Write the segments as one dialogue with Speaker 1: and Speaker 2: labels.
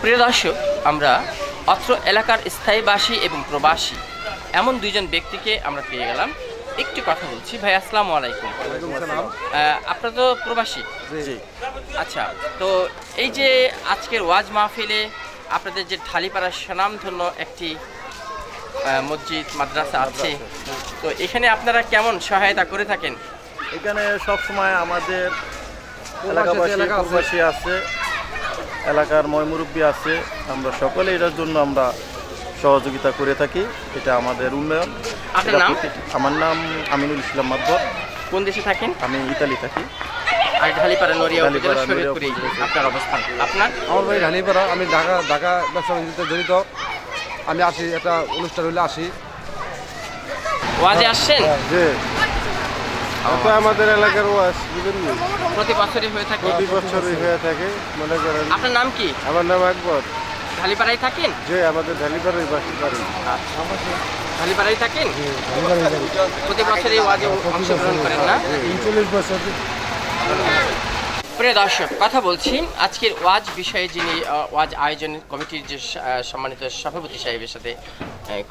Speaker 1: প্রিয় দর্শক আমরা অত্র এলাকার স্থায়ীবাসী এবং প্রবাসী এমন দুইজন ব্যক্তিকে আমরা পেয়ে গেলাম। একটু কথা বলছি ভাই আসসালামু আলাইকুম। আহ, আপনারা তো প্রবাসী? আচ্ছা তো এই যে আজকের ওয়াজ মাহফিলে আপনাদের যে ঢালিপাড়ার স্বনামধন্য একটি মসজিদ মাদ্রাসা আছে তো এখানে আপনারা কেমন সহায়তা করে থাকেন?
Speaker 2: এখানে সবসময় আমাদের এলাকাবাসী আছে এলাকার ময়মুরব্বী আছে আমরা সকলে এটার জন্য আমরা সহযোগিতা করে থাকি এটা আমাদের উন্নয়ন।
Speaker 1: আপনার নাম?
Speaker 2: আমার নাম আমিনুল ইসলাম মাদবর
Speaker 1: কোন দেশে থাকেন?
Speaker 2: আমি ইতালি থাকি।
Speaker 1: আর ঢালিপাড়া নড়িয়া উপজেলা শরীয়তপুরে আপনার অবস্থান। আপনার?
Speaker 3: আমার বাড়ি ঢালিপাড়া আমি ঢাকা ঢাকা ব্যবসা বাণিজ্যতে জড়িত। আমি আসি একটা অনুষ্ঠান হলে আসি।
Speaker 1: ওয়াজে আসছেন?
Speaker 4: যে তো আমাদের এলাকার ওয়াশ বুঝলেন
Speaker 1: প্রতি বছরই হয়ে থাকে
Speaker 4: প্রতি বছরই হয়ে থাকে মনে করেন।
Speaker 1: আপনার নাম কি?
Speaker 4: আমার নাম আকবর।
Speaker 1: ঢালিপাড়ায় থাকেন?
Speaker 4: যে আমাদের ঢালিপাড়ার বাসী বাড়ি।
Speaker 1: ঢালিপাড়ায় থাকেন? প্রতি বছরই ওয়াজে অংশগ্রহণ করেন না?
Speaker 4: চল্লিশ বছর।
Speaker 1: প্রিয় দর্শক কথা বলছি আজকের ওয়াজ বিষয়ে যিনি ওয়াজ আয়োজন কমিটির যে সম্মানিত সভাপতি সাহেবের সাথে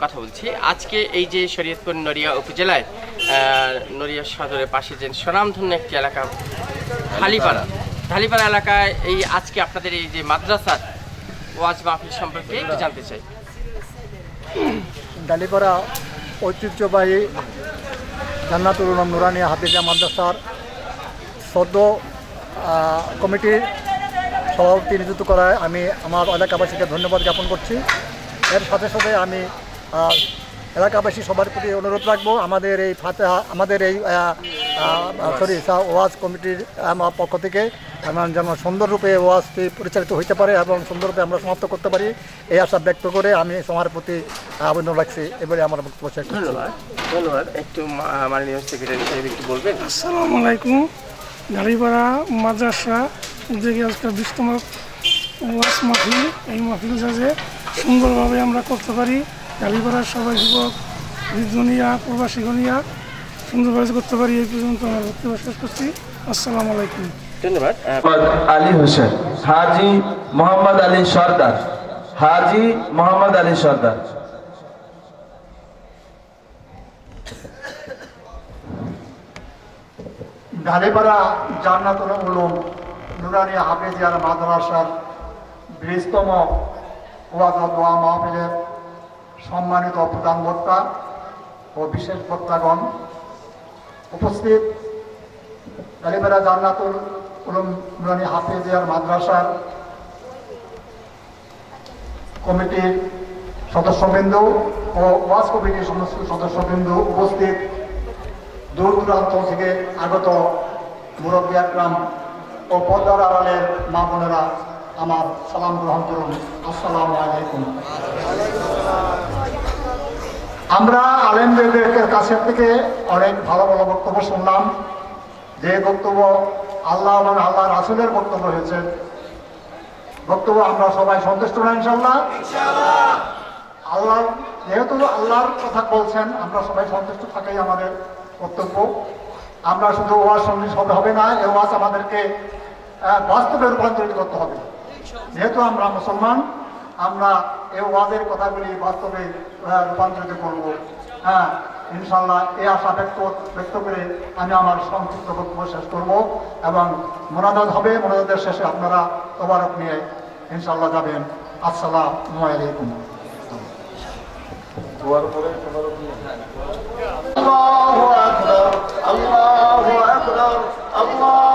Speaker 1: কথা বলছি। আজকে এই যে শরীয়তপুর নড়িয়া উপজেলায় নড়িয়া সদরের পাশে যে স্বনামধন্য একটি এলাকা, ঢালিপাড়া। ঢালিপাড়া এলাকায় এই আজকে আপনাদের এই যে মাদ্রাসার ওয়াজ মাহফিল সম্পর্কে একটু জানতে চাই।
Speaker 5: ডালিপাড়া ঐতিহ্যবাহী জান্নাতুল নুরানিয়া হাফিজা মাদ্রাসার সদ্য কমিটির সভাপতি নিযুক্ত করায় আমি আমার এলাকাবাসীকে ধন্যবাদ জ্ঞাপন করছি। এর সাথে সাথে আমি এলাকাবাসী সবার প্রতি অনুরোধ রাখব আমাদের এই ফাতেহা আমাদের এই সরি ওয়াজ কমিটির পক্ষ থেকে আমার যেন সুন্দররূপে ওয়াজটি পরিচালিত হইতে পারে এবং সুন্দররূপে আমরা সমাপ্ত করতে পারি এই আশা ব্যক্ত করে আমি সবার প্রতি আবেদন রাখছি এবারে আমার বক্তব্য শেষ
Speaker 1: ধন্যবাদ ধন্যবাদ। একটু মাননীয় সেক্রেটারি সাহেব একটু বলবেন।
Speaker 6: আসসালামু আলাইকুম গাড়িপাড়া মাদ্রাসা উদ্যোগে আজকের বিশতম ওয়াস মাহফিল এই মাহফিল যাতে সুন্দরভাবে আমরা করতে পারি গাড়িপাড়ার সবাই যুবক দুনিয়া প্রবাসী গনিয়া সুন্দরভাবে করতে পারি এই পর্যন্ত আমার বক্তব্য শেষ করছি। আসসালামু আলাইকুম।
Speaker 1: ধন্যবাদ।
Speaker 7: আলী হোসেন হাজি মোহাম্মদ আলী সর্দার হাজি মোহাম্মদ আলী সর্দার।
Speaker 5: ঢালিপাড়া জান্নাতুল উলুম নুরানি হাফিজিয়ার মাদ্রাসার বৃহত্তম ওয়াজ দোয়া মাহফিলের সম্মানিত প্রধান বক্তা ও বিশেষ বক্তাগণ, উপস্থিত ঢালিপাড়া জান্নাতুল উলুম নুরানি হাফিজিয়ার মাদ্রাসার কমিটির সদস্যবৃন্দ ও ওয়াজ কমিটির সমস্ত সদস্যবৃন্দ উপস্থিত। দূর দূরান্ত থেকে আগত মুরব্বী আকরাম ও পদ্মার আড়ালের মা বোনেরা আমার সালাম গ্রহণ করুন। আসসালামু আলাইকুম। আমরা আলেমদের কাছের থেকে অনেক ভালো ভালো বক্তব্য শুনলাম। যে বক্তব্য আল্লাহ এবং আল্লাহ রাসুলের বক্তব্য হয়েছে বক্তব্য আমরা সবাই সন্তুষ্ট না ইনশাল্লাহ আল্লাহ যেহেতু আল্লাহর কথা বলছেন আমরা সবাই সন্তুষ্ট থাকাই আমাদের কর্তব্য। আমরা শুধু ওয়াজ সঙ্গী হবে হবে না এই ওয়াজ আমাদেরকে বাস্তবে রূপান্তরিত করতে হবে। যেহেতু আমরা মুসলমান আমরা এই ওয়াজের কথাগুলি বাস্তবে রূপান্তরিত করব। হ্যাঁ ইনশাল্লাহ এই আশা ব্যক্ত ব্যক্ত করে আমি আমার সংক্ষিপ্ত বক্তব্য শেষ করব এবং মোনাজাত হবে। মোনাজাতের শেষে আপনারা তবারক নিয়ে ইনশাল্লাহ যাবেন। আসসালামু আলাইকুম।
Speaker 2: আল্লাহ পরে আল্লাহ